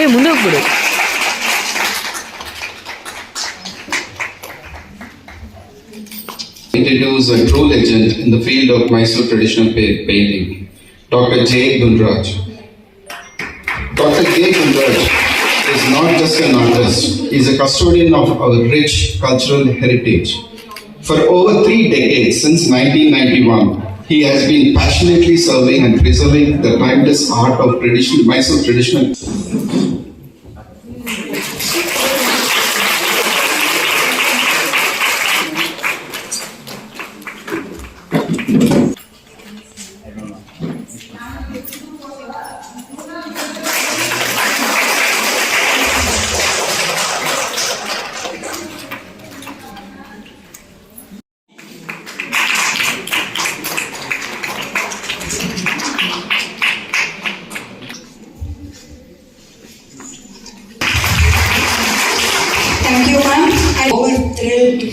ಏ ಮುಂದೆ ಹೋಗ್ಬಿಡು introduce a true legend in the field of Mysore traditional pa- painting, Dr. J. Gunraj. Dr. J. Gunraj is not just an artist, he is a custodian of our rich cultural heritage. For over three decades, since 1991, he has been passionately serving and preserving the timeless art of traditional Mysore traditional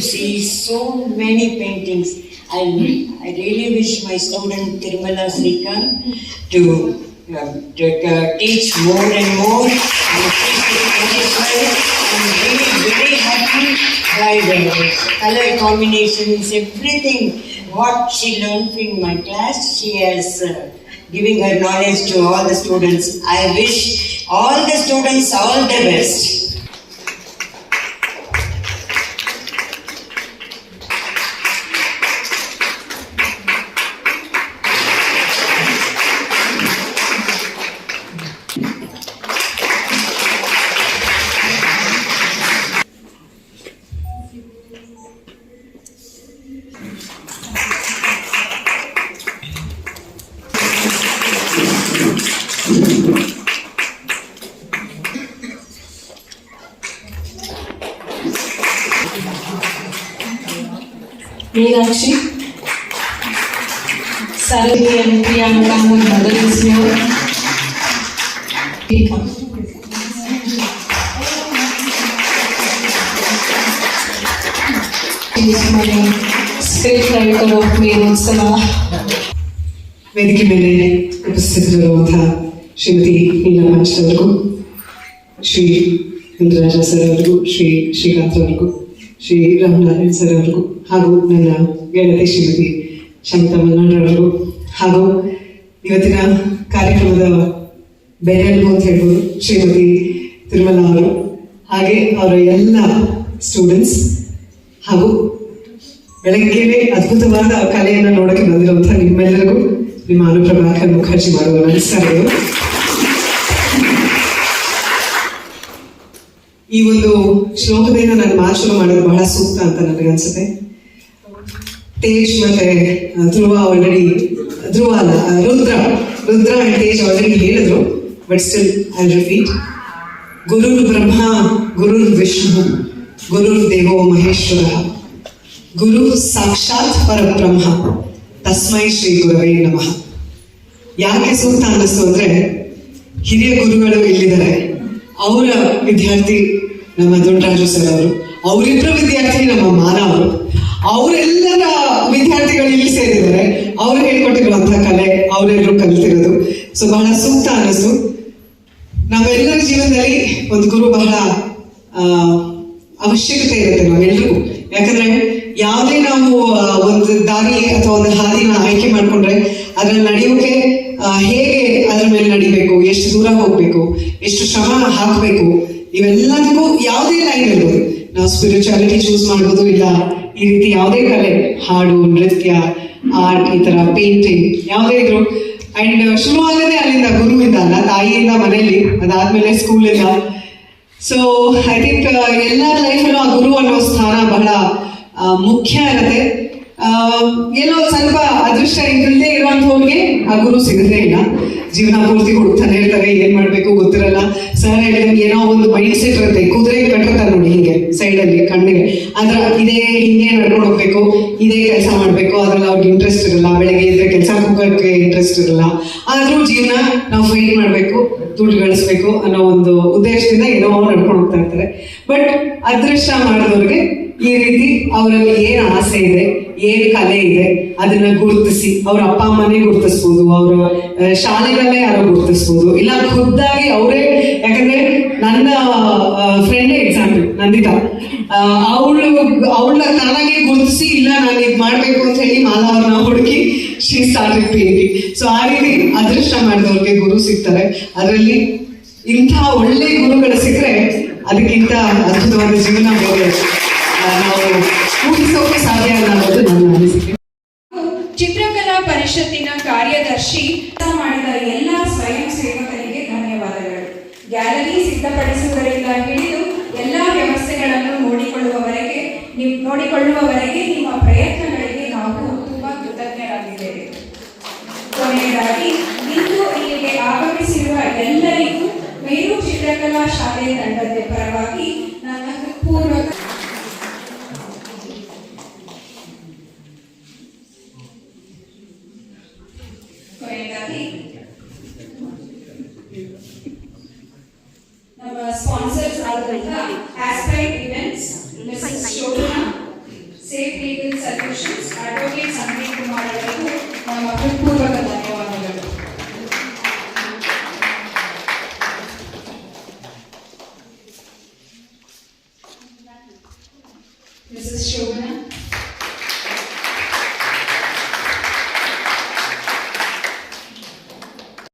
See so many paintings. I, I really wish my student Tirumala Srikan to, uh, to uh, teach more and more and. I'm really very happy by the color combinations, everything. What she learned in my class, she has uh, giving her knowledge to all the students. I wish all the students all the best. Meenakshi, Sarvi and Priyanka and mother is here. Welcome. She is my script writer of Meerotsala. ವೇದಿಕೆ ಮೇಲೆ ಉಪಸ್ಥಿತರಿರುವಂತಹ Shrimati Neela ಪಂಚರವರಿಗೂ Shri ಇಂದ್ರರಾಜ sir ಅವರಿಗೂ ಶ್ರೀ ಶ್ರೀಕಾಂತ್ ಅವರಿಗೂ Shri Ramanarayan sir ಅವರು ಹಾಗೂ ನನ್ನ ಗೆಳತಿ ಶ್ರೀಮತಿ ಮಲ್ನಾಡ್ರವರಿಗೂ ಹಾಗೂ ಇವತ್ತಿನ ಕಾರ್ಯಕ್ರಮದ ಬೆನ್ನೆಲುಬು ಅಂತ ಹೇಳ್ಬೋದು, ಶ್ರೀಮತಿ ತಿರುಮಲ ಅವರು ಹಾಗೆ ಅವರ ಎಲ್ಲ ಸ್ಟೂಡೆಂಟ್ಸ್ ಹಾಗೂ ಬೆಳಗ್ಗೆನೆ ಅದ್ಭುತವಾದ ಕಲೆಯನ್ನು ನೋಡಕ್ಕೆ ಬಂದಿರುವಂತಹ ನಿಮ್ಮೆಲ್ಲರಿಗೂ ನಿಮ್ಮ ಅನುಪ್ರಭಾಕರ್ ಮುಖರ್ಜಿ ಮಾಡುವ ನಮಸ್ಕಾರಗಳು. ಈ ಒಂದು ಶ್ಲೋಕದಿಂದ ನಾನು ಶುರು ಮಾಡೋದು ಬಹಳ ಸೂಕ್ತ ಅಂತ ನನಗೆ ಅನ್ಸುತ್ತೆ. ತೇಜ್ ಮತ್ತೆ ಧ್ರುವ ಆಲ್ರೆಡಿ ಧ್ರುವ ಅಲ್ಲ ರುದ್ರ. ರುದ್ರ ಅಂಡ್ ತೇಜ್ ಆಲ್ರೆಡಿ ಹೇಳಿದ್ರು ಬಟ್ ಸ್ಟಿಲ್ ಐ ರಿಪೀಟ್ ಗುರುರ್ ಬ್ರಹ್ಮ, ಗುರುರ್ ವಿಷ್ಣು, ಗುರುರ್ ದೇವೋ ಮಹೇಶ್ವರ. ಗುರು ಸಾಕ್ಷಾತ್ ಪರಬ್ರಹ್ಮ. ತಸ್ಮೈ ಶ್ರೀ ಗುರವೇ ನಮಃ. ಯಾಕೆ ಸೂಕ್ತ ಅನ್ನಿಸ್ತು ಅಂದ್ರೆ, ಹಿರಿಯ ಗುರುಗಳು ಇಲ್ಲಿದ್ದಾರೆ ಅವರ ವಿದ್ಯಾರ್ಥಿ ನಮ್ಮ ದುಂಡರಾಜು ಸರ್ ಅವರು ಅವರಿಬ್ಬರ ವಿದ್ಯಾರ್ಥಿ ನಮ್ಮ ಮಾನವರು ಅವರೆಲ್ಲರ ವಿದ್ಯಾರ್ಥಿಗಳು ಇಲ್ಲಿ ಸೇರಿದ್ದಾರೆ. ಅವ್ರು ಹೇಳ್ಕೊಟ್ಟಿರುವಂತಹ ಕಲೆ, ಅವರೆಲ್ಲರೂ ಕಲಿತಿರೋದು. ಸೊ ಬಹಳ ಸೂಕ್ತ ಅನಿಸ್ತು. ನಾವೆಲ್ಲರ ಜೀವನದಲ್ಲಿ ಒಂದು ಗುರು ಬಹಳ ಅವಶ್ಯಕತೆ ಇರುತ್ತೆ ನಾವೆಲ್ರಿಗೂ. ಯಾಕಂದ್ರೆ ಯಾವುದೇ ನಾವು ಒಂದು ದಾರಿ ಅಥವಾ ಒಂದು ಹಾದಿನ ಆಯ್ಕೆ ಮಾಡ್ಕೊಂಡ್ರೆ ಅದ್ರಲ್ಲಿ ನಡೆಯೋಕೆ ಹೇಗೆ ಅದ್ರ ಮೇಲೆ ನಡಿಬೇಕು, ಎಷ್ಟು ದೂರ ಹೋಗ್ಬೇಕು, ಎಷ್ಟು ಶ್ರಮ ಹಾಕಬೇಕು ಇವೆಲ್ಲದಕ್ಕೂ ಯಾವುದೇ ಲೈನ್ ಇರ್ಬೋದು ನಾವು ಸ್ಪಿರಿಚುಯಾಲಿಟಿ ಚೂಸ್ ಮಾಡ್ಬೋದು ಇಲ್ಲ, ಈ ರೀತಿ ಯಾವುದೇ ಕಲೆ, ಹಾಡು, ನೃತ್ಯ ಆರ್ಟ್ ಈ ತರ ಪೇಂಟಿಂಗ್ ಯಾವುದೇ ಇದ್ರು. ಅಂಡ್ ಶುರುವಾಗದೆ ಅಲ್ಲಿಂದ ಗುರುವಿಂದ ಅಲ್ಲ ತಾಯಿಯಿಂದ ಮನೆಯಲ್ಲಿ, ಅದಾದ್ಮೇಲೆ ಸ್ಕೂಲಿಂದ ಸೊ ಐ ಥಿಂಕ್ ಎಲ್ಲ ಲೈಫಲ್ಲೂ ಆ ಗುರು ಅನ್ನೋ ಸ್ಥಾನ ಬಹಳ ಮುಖ್ಯ ಇರುತ್ತೆ. ಏನೋ ಸ್ವಲ್ಪ ಅದೃಷ್ಟ ಇಲ್ಲದೆ ಇರುವಂಥವ್ರಿಗೆ ಆ ಗುರು ಸಿಗದೇ ಇಲ್ಲ. ಜೀವನ ಪೂರ್ತಿ ಕೊಡ್ತಾನೆ ಇರ್ತಾರೆ ಏನ್ ಮಾಡ್ಬೇಕು ಗೊತ್ತಿರಲ್ಲ. ಸರ್ ಹೇಳಿದಂಗೆ ಏನೋ ಒಂದು ಮೈಂಡ್ ಸೆಟ್ ಇರುತ್ತೆ. ಕುದುರೆ ಕಟ್ಟಿರ್ತಾರೆ ನೋಡಿ ಹಿಂಗೆ ಸೈಡ್ ಅಲ್ಲಿ, ಕಣ್ಣಿಗೆ. ಅದ್ರ ಇದೇ ಹಿಂಗೆ ನಡ್ಕೊಂಡು ಹೋಗ್ಬೇಕು, ಇದೇ ಕೆಲಸ ಮಾಡ್ಬೇಕು, ಅದ್ರಲ್ಲಿ ಅವ್ರಿಗೆ ಇಂಟ್ರೆಸ್ಟ್ ಇರಲ್ಲ. ಬೆಳಗ್ಗೆ ಇದ್ರೆ ಕೆಲಸ ಹೋಗೋಕೆ ಇಂಟ್ರೆಸ್ಟ್ ಇರಲ್ಲ. ಆದ್ರೂ ಜೀವನ ನಾವು ಫೈಟ್ ಮಾಡ್ಬೇಕು, ದುಡ್ಡು ಗಳಿಸ್ಬೇಕು ಅನ್ನೋ ಒಂದು ಉದ್ದೇಶದಿಂದ ಏನೋ ನಡ್ಕೊಂಡು ಹೋಗ್ತಾ ಇರ್ತಾರೆ. ಬಟ್ ಅದೃಷ್ಟ ಮಾಡಿದವ್ರಿಗೆ ಈ ರೀತಿ ಅವರಲ್ಲಿ ಏನ್ ಆಸೆ ಇದೆ ಏನ್ ಕಲೆ ಇದೆ ಅದನ್ನ ಗುರುತಿಸಿ ಅವ್ರ ಅಪ್ಪ ಅಮ್ಮನೇ ಗುರುತಿಸ್ಬೋದು ಅವರ ಶಾಲೆಗಳನ್ನೇ ಯಾರು ಗುರುತಿಸ್ಬೋದು. ಇಲ್ಲ ಖುದ್ದಾಗಿ ಅವರೇ ಯಾಕಂದ್ರೆ ನನ್ನ ಫ್ರೆಂಡ್ ಎಕ್ಸಾಂಪಲ್ ನಂದಿತಾ. ಅವಳು ಅವಳ ತಾನಾಗೆ ಗುರುತಿಸಿ ಇಲ್ಲ ನಾನು ಇದು ಮಾಡ್ಬೇಕು ಅಂತ ಹೇಳಿ ಮಾಲಾ ಹುಡುಕಿ ಶ್ರೀ ಸ್ಟಾರ್ಟೆಡ್ ಪೇಂಟಿಂಗ್ ಸೊ ಆ ರೀತಿ ಅದೃಷ್ಟ ಮಾಡಿದವ್ರಿಗೆ ಗುರು ಸಿಗ್ತಾರೆ. ಅದರಲ್ಲಿ ಇಂಥ ಒಳ್ಳೆ ಗುರುಗಳು ಸಿಕ್ಕರೆ ಅದಕ್ಕಿಂತ ಅದ್ಭುತವಾದ ಜೀವನ ಆ, ನಾವು ಸಾಧ್ಯ ಅನ್ನೋದು ನನ್ನ ಅನಿಸಿಕೆ ಚಿತ್ರಕಲಾ ಪರಿಷತ್ತಿನ ಕಾರ್ಯದರ್ಶಿ ಮಾಡಿದ ಎಲ್ಲ ಸ್ವಯಂ ಸೇವಕರಿಗೆ ಧನ್ಯವಾದಗಳು. ಗ್ಯಾಲರಿ ಸಿದ್ಧಪಡಿಸುವುದರಿಂದ ಹಿಡಿದು ಎಲ್ಲ ವ್ಯವಸ್ಥೆಗಳನ್ನು ನೋಡಿಕೊಳ್ಳುವವರೆಗೆ ನೀವು ನೋಡಿಕೊಳ್ಳುವವರೆಗೆ ನಿಮ್ಮ ಪ್ರಯತ್ನಗಳಿಗೆ ನಾವು ತುಂಬಾ ಕೃತಜ್ಞರಾಗಿದ್ದೇವೆ. ಕೊನೆಯದಾಗಿ, ಇಂದು ಇಲ್ಲಿಗೆ ಆಗಮಿಸಿರುವ ಎಲ್ಲರಿಗೂ ಮೇರು ಚಿತ್ರಕಲಾ ಶಾಲೆ ತಂಡದ ಪರವಾಗಿ ನನ್ನ ಹೃತ್ಪೂರ್ವಕ Mrs. Chauvin